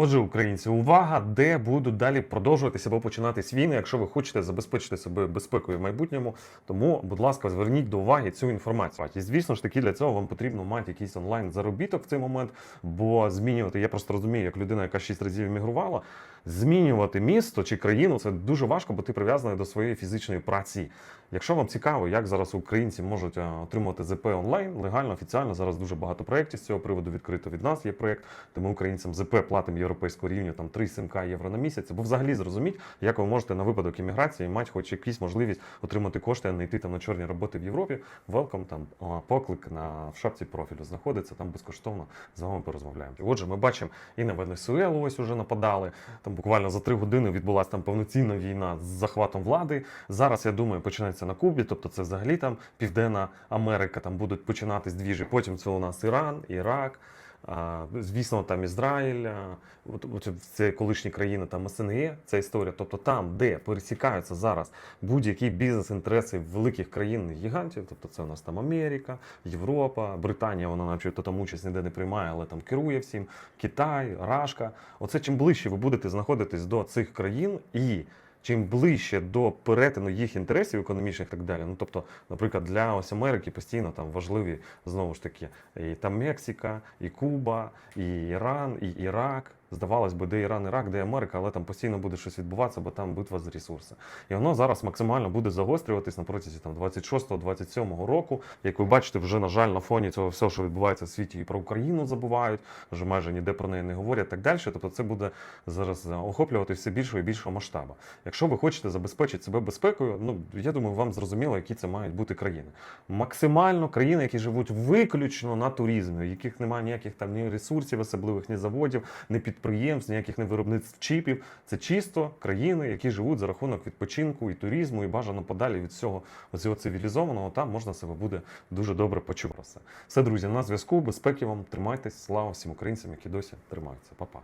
Отже, українці, увага, де будуть далі продовжуватися або починатись війни, якщо ви хочете забезпечити себе безпекою в майбутньому. Тому, будь ласка, зверніть до уваги цю інформацію. І звісно ж таки для цього вам потрібно мати якийсь онлайн заробіток в цей момент, бо змінювати, я просто розумію, як людина, яка шість разів емігрувала, змінювати місто чи країну це дуже важко, бо ти прив'язаний до своєї фізичної праці. Якщо вам цікаво, як зараз українці можуть е, отримувати ЗП онлайн, легально, офіціально, зараз дуже багато проєктів з цього приводу відкрито від нас є проєкт, де ми українцям ЗП платимо європейського рівня там 3-7к євро на місяць, або взагалі зрозуміть, як ви можете на випадок імміграції мати хоч якусь можливість отримати кошти, а не йти там на чорні роботи в Європі. Welcome, там поклик на в шапці профілю знаходиться, там безкоштовно з вами порозмовляємо. Отже, ми бачимо і на Венесуелу ось уже нападали. Там буквально за три години відбулася там повноцінна війна з захватом влади. Зараз я думаю, починається на Кубі, тобто це взагалі там Південна Америка, там будуть починатись двіжі. Потім це у нас Іран, Ірак. А, Звісно, там Ізраїль, от, от це колишні країни, там СНГ, ця історія. Тобто там, де пересікаються зараз будь-які бізнес-інтереси великих країн гігантів, тобто це у нас там Америка, Європа, Британія, вона начебто там участь ніде не приймає, але там керує всім, Китай, Рашка. Оце чим ближче ви будете знаходитись до цих країн і. Чим ближче до перетину їх інтересів економічних і так далі. Ну тобто, наприклад, для ось Америки постійно там важливі знову ж таки і там Мексика, і Куба, і Іран, і Ірак. Здавалось би, де Іран, Ірак, де Америка, але там постійно буде щось відбуватися, бо там битва за ресурси. І воно зараз максимально буде загострюватись на протязі там 26-27 року. Як ви бачите, вже на жаль, на фоні цього всього, що відбувається в світі, і про Україну забувають, вже майже ніде про неї не говорять. Так далі. Тобто, це буде зараз е, охоплювати все більшого і більшого масштабу. Якщо ви хочете забезпечити себе безпекою, ну я думаю, вам зрозуміло, які це мають бути країни. Максимально країни, які живуть виключно на туризмі, у яких немає ніяких там ні ресурсів, особливих ні заводів, ні підприємств, ніяких не виробництв чіпів. Це чисто країни, які живуть за рахунок відпочинку і туризму, і бажано подалі від всього цього цивілізованого. Там можна себе буде дуже добре почувати. Все, друзі, на зв'язку. Безпеки вам тримайтесь. Слава всім українцям, які досі тримаються. Па-па.